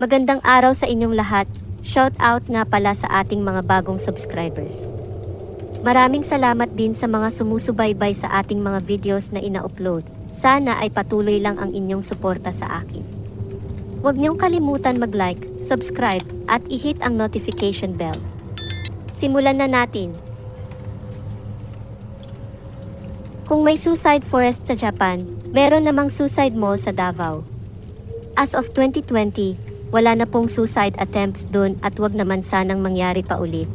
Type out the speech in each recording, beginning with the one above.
Magandang araw sa inyong lahat. Shout out nga pala sa ating mga bagong subscribers. Maraming salamat din sa mga sumusubaybay sa ating mga videos na ina-upload. Sana ay patuloy lang ang inyong suporta sa akin. Huwag niyong kalimutan mag-like, subscribe, at i-hit ang notification bell. Simulan na natin. Kung may suicide forest sa Japan, meron namang suicide mall sa Davao. As of 2020, wala na pong suicide attempts doon at wag naman sanang mangyari pa ulit.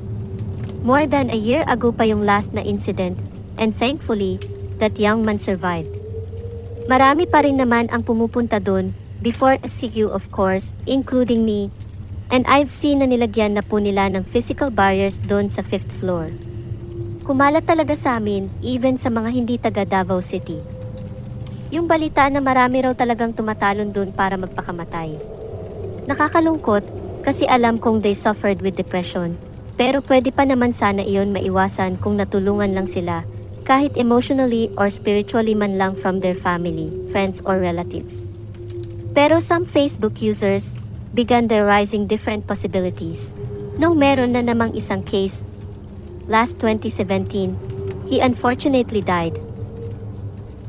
More than a year ago pa yung last na incident, and thankfully, that young man survived. Marami pa rin naman ang pumupunta doon, before SCQ of course, including me, and I've seen na nilagyan na po nila ng physical barriers doon sa 5th floor. Kumalat talaga sa amin, even sa mga hindi taga Davao City. Yung balita na marami raw talagang tumatalon doon para magpakamatay. Nakakalungkot, kasi alam kong they suffered with depression, pero pwede pa naman sana iyon maiwasan kung natulungan lang sila, kahit emotionally or spiritually man lang from their family, friends or relatives. Pero some Facebook users began theorizing different possibilities. Nung meron na namang isang case, last 2017, he unfortunately died.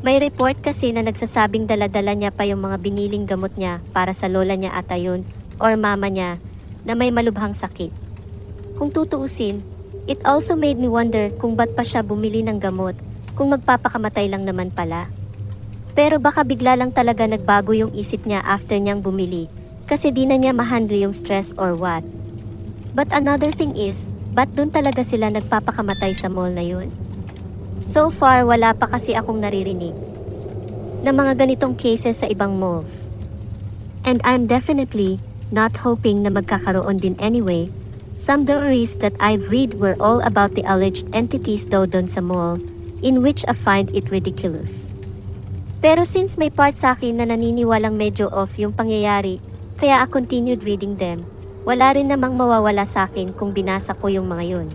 May report kasi na nagsasabing daladala niya pa yung mga biniling gamot niya para sa lola niya ata yun or mama niya na may malubhang sakit. Kung tutuusin, it also made me wonder kung ba't pa siya bumili ng gamot kung magpapakamatay lang naman pala. Pero baka bigla lang talaga nagbago yung isip niya after niyang bumili kasi di na niya mahandle yung stress or what. But another thing is, ba't dun talaga sila nagpapakamatay sa mall na yun? So far, wala pa kasi akong naririnig na mga ganitong cases sa ibang malls. And I'm definitely not hoping na magkakaroon din anyway. Some theories that I've read were all about the alleged entities daw doon sa mall, in which I find it ridiculous. Pero since may part sa akin na naniniwalang medyo off yung pangyayari, kaya I continued reading them, wala rin namang mawawala sa akin kung binasa ko yung mga yun.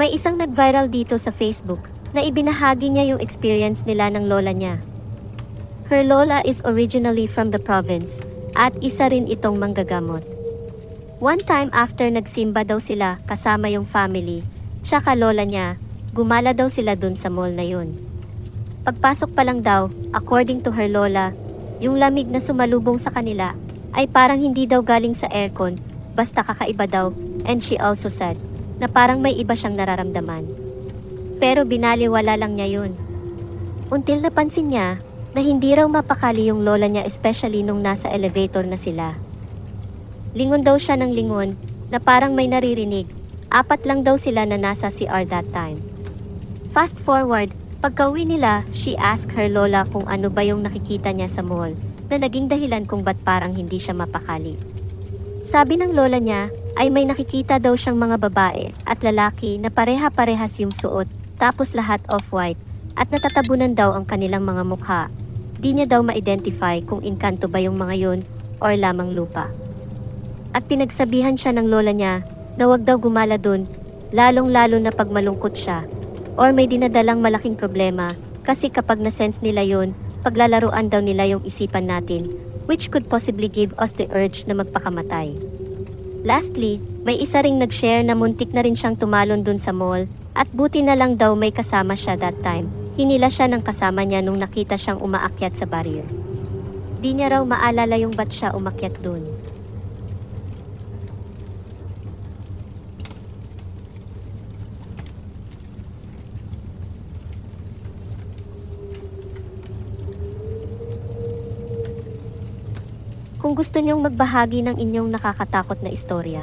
May isang nag-viral dito sa Facebook na ibinahagi niya yung experience nila ng lola niya. Her lola is originally from the province at isa rin itong manggagamot. One time after nagsimba daw sila kasama yung family, tsaka lola niya, gumala daw sila dun sa mall na yun. Pagpasok pa lang daw, according to her lola, yung lamig na sumalubong sa kanila ay parang hindi daw galing sa aircon, basta kakaiba daw, and she also said, na parang may iba siyang nararamdaman. Pero binaliwala lang niya yun. Until napansin niya na hindi raw mapakali yung lola niya especially nung nasa elevator na sila. Lingon daw siya ng lingon na parang may naririnig. Apat lang daw sila na nasa CR that time. Fast forward, pagka-uwi nila, she asked her lola kung ano ba yung nakikita niya sa mall na naging dahilan kung ba't parang hindi siya mapakali. Sabi ng lola niya ay may nakikita daw siyang mga babae at lalaki na pareha-parehas yung suot tapos lahat off-white at natatabunan daw ang kanilang mga mukha. Di niya daw ma-identify kung inkanto ba yung mga yun or lamang lupa. At pinagsabihan siya ng lola niya na wag daw gumala dun, lalong-lalo na pag malungkot siya or may dinadalang malaking problema kasi kapag na-sense nila yun, paglalaruan daw nila yung isipan natin which could possibly give us the urge na magpakamatay. Lastly, may isa ring nag-share na muntik na rin siyang tumalon dun sa mall at buti na lang daw may kasama siya that time. Hinila siya ng kasama niya nung nakita siyang umaakyat sa barrier. Di niya raw maalala yung ba't siya umakyat dun. Kung gusto niyong magbahagi ng inyong nakakatakot na istorya,